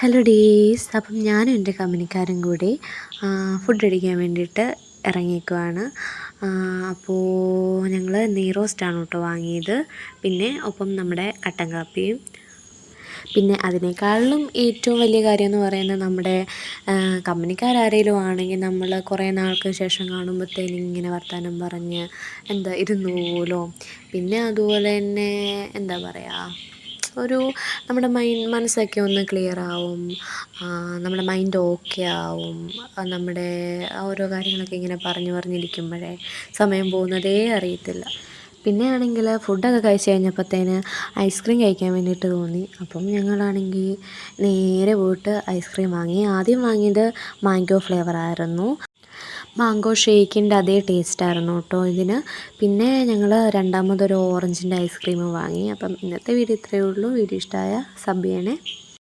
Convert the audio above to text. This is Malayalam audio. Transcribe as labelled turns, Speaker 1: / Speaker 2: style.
Speaker 1: ഹലോ ഡേയ്സ് അപ്പം ഞാനും എന്റെ കമ്പനിക്കാരും കൂടി ഫുഡ് അടിക്കാൻ വേണ്ടിയിട്ട് ഇറങ്ങിയേക്കുവാണ്. അപ്പോൾ ഞങ്ങൾ നെയ് റോസ്റ്റാണ് കേട്ടോ വാങ്ങിയത്. പിന്നെ ഒപ്പം നമ്മുടെ കട്ടൻ കാപ്പിയും പിന്നെ അതിനേക്കാളും ഏറ്റവും വലിയ കാര്യം എന്ന് പറയുന്നത് നമ്മുടെ കമ്പനിക്കാരാരേലും ആണെങ്കിൽ നമ്മൾ കുറേ നാൾക്ക് ശേഷം കാണുമ്പോഴത്തേനും ഇങ്ങനെ വർത്തമാനം പറഞ്ഞ് എന്താ ഇരുന്നൂലോ. പിന്നെ അതുപോലെ തന്നെ എന്താ പറയുക ഒരു നമ്മുടെ മൈൻഡ് മനസ്സൊക്കെ ഒന്ന് ക്ലിയർ ആവും. നമ്മുടെ മൈൻഡ് ഓക്കെ ആവും. നമ്മുടെ ഓരോ കാര്യങ്ങളൊക്കെ ഇങ്ങനെ പറഞ്ഞു പറഞ്ഞിരിക്കുമ്പോഴേ സമയം പോകുന്നതേ അറിയത്തില്ല. പിന്നെ ആണെങ്കിൽ ഫുഡൊക്കെ കഴിച്ച് കഴിഞ്ഞപ്പോഴത്തേന് ഐസ്ക്രീം കഴിക്കാൻ വേണ്ടിയിട്ട് തോന്നി. അപ്പം ഞങ്ങളാണെങ്കിൽ നേരെ പോയിട്ട് ഐസ്ക്രീം വാങ്ങി. ആദ്യം വാങ്ങിയത് മാംഗോ ഫ്ലേവർ ആയിരുന്നു. മാംഗോ ഷേക്കിന്റെ അതേ ടേസ്റ്റ് ആയിരുന്നു കേട്ടോ ഇതിന്. പിന്നെ ഞങ്ങൾ രണ്ടാമതൊരു ഓറഞ്ചിന്റെ ഐസ്ക്രീം വാങ്ങി. അപ്പം ഇന്നത്തെ വീഡിയോ ഇത്രയേ ഉള്ളൂ. വീഡിയോ ഇഷ്ടമായ സബ് ചെയ്യണേ.